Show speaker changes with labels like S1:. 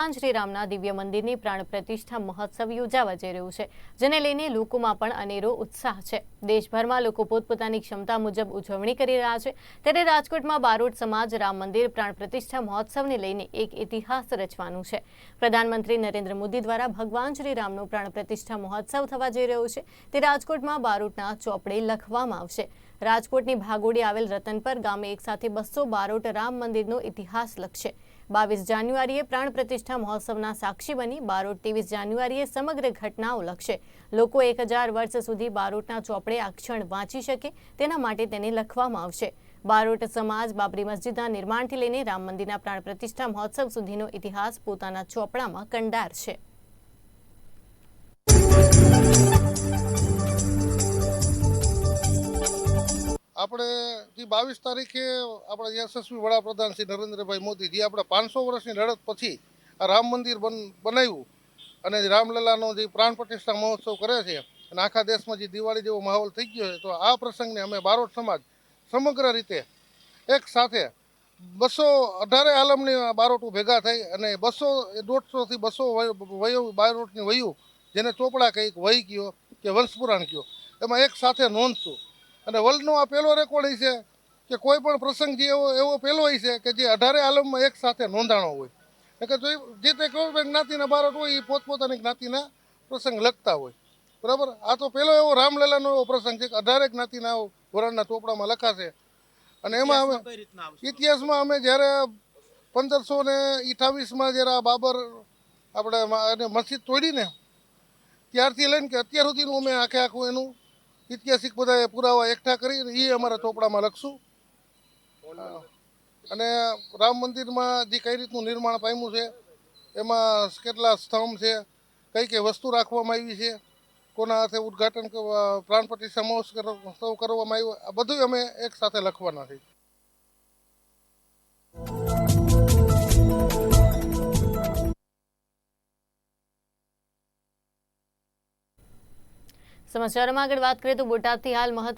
S1: ભગવાન શ્રીરામના દિવ્ય મંદિરની પ્રાણ પ્રતિષ્ઠા મહોત્સવ યોજાવા જઈ રહ્યું છે, જેને લઈને લોકોમાં પણ અનેરો ઉત્સાહ છે. દેશભરમાં લોકો પોતપોતાની ક્ષમતા મુજબ ઉજવણી કરી રહ્યા છે. ત્યારે રાજકોટમાં બારોટ સમાજ રામ મંદિર પ્રાણ પ્રતિષ્ઠા મહોત્સવને લઈને એક ઇતિહાસ રચવાનું છે. પ્રધાનમંત્રી નરેન્દ્ર મોદી દ્વારા ભગવાન શ્રીરામનો પ્રાણ પ્રતિષ્ઠા મહોત્સવ થવા જઈ રહ્યો છે. તે રાજકોટમાં બારોટના ચોપડે લખવામાં આવશે. રાજકોટની ભાગોડી આવેલ રતનપર ગામે એકસાથે બસો બારોટ રામ મંદિરનો ઇતિહાસ લખશે. બાવીસ જાન્યુઆરીએ પ્રાણ પ્રતિષ્ઠા મહોત્સવના સાક્ષી બની. બારોટ ત્રેવીસ જાન્યુઆરીએ સમગ્ર ઘટનાઓ લખશે. લોકો એક હજાર વર્ષ સુધી બારોટના ચોપડે આ ક્ષણ વાંચી શકે, તેના માટે તેને લખવામાં આવશે. બારોટ સમાજ બાબરી મસ્જિદના નિર્માણથી લઈને રામ મંદિરના પ્રાણ પ્રતિષ્ઠા મહોત્સવ સુધીનો ઇતિહાસ પોતાના ચોપડામાં કંડાર છે
S2: આપણે જે બાવીસ તારીખે આપણા યશસ્વી વડાપ્રધાન શ્રી નરેન્દ્રભાઈ મોદી જે આપણે પાંચસો વર્ષની લડત પછી આ રામ મંદિર બન, બનાવ્યું અને રામલલાનો જે પ્રાણ પ્રતિષ્ઠા મહોત્સવ કરે છે અને આખા દેશમાં જે દિવાળી જેવો માહોલ થઈ ગયો છે, તો આ પ્રસંગને અમે બારોટ સમાજ સમગ્ર રીતે એક સાથે બસો અઢારે આલમની બારોટું ભેગા થઈ અને બસો દોઢસોથી બસો વયો, બારોટની વયું, જેને ચોપડા કંઈક વહી ગયો કે વંશપુરાણ ગયો, એમાં એક સાથે નોંધશું. અને વર્લ્ડનો આ પહેલો રેકોર્ડ છે કે કોઈ પણ પ્રસંગ જે એવો એવો પહેલો હોય છે કે જે અઢારે આલમમાં એક સાથે નોંધાણો હોય. એટલે જો જે તે કોઈ જ્ઞાતિના બાળક હોય એ પોતપોતાની જ્ઞાતિના પ્રસંગ લખતા હોય. બરાબર? આ તો પહેલો એવો રામલલાનો એવો પ્રસંગ છે કે અઢારે જ્ઞાતિના ધોરણના ચોપડામાં લખાશે. અને એમાં અમે ઇતિહાસમાં અમે જ્યારે પંદરસો ને અઠાવીસમાં જ્યારે આ બાબર આપણે એને મસ્જિદ તોડીને ત્યારથી લઈને કે અત્યાર સુધીનું અમે આખે આખું એનું ઐતિહાસિક બધા પુરાવા એકઠા કરી એ અમારા ચોપડામાં લખશું. અને રામ મંદિરમાં જે કઈ રીતનું નિર્માણ પામ્યું છે એમાં કેટલા સ્તંભ છે કઈ કઈ વસ્તુ રાખવામાં આવી છે કોના હાથે ઉદ્ઘાટન પ્રાણપતિ પ્રાણ પ્રતિષ્ઠા મહોત્સવ કરવામાં આવ્યો આ બધું અમે એક સાથે લખવાના છે
S1: સમાચારોમાં આગળ વાત કરીએ તો બોટાદથી હાલ મહત્વ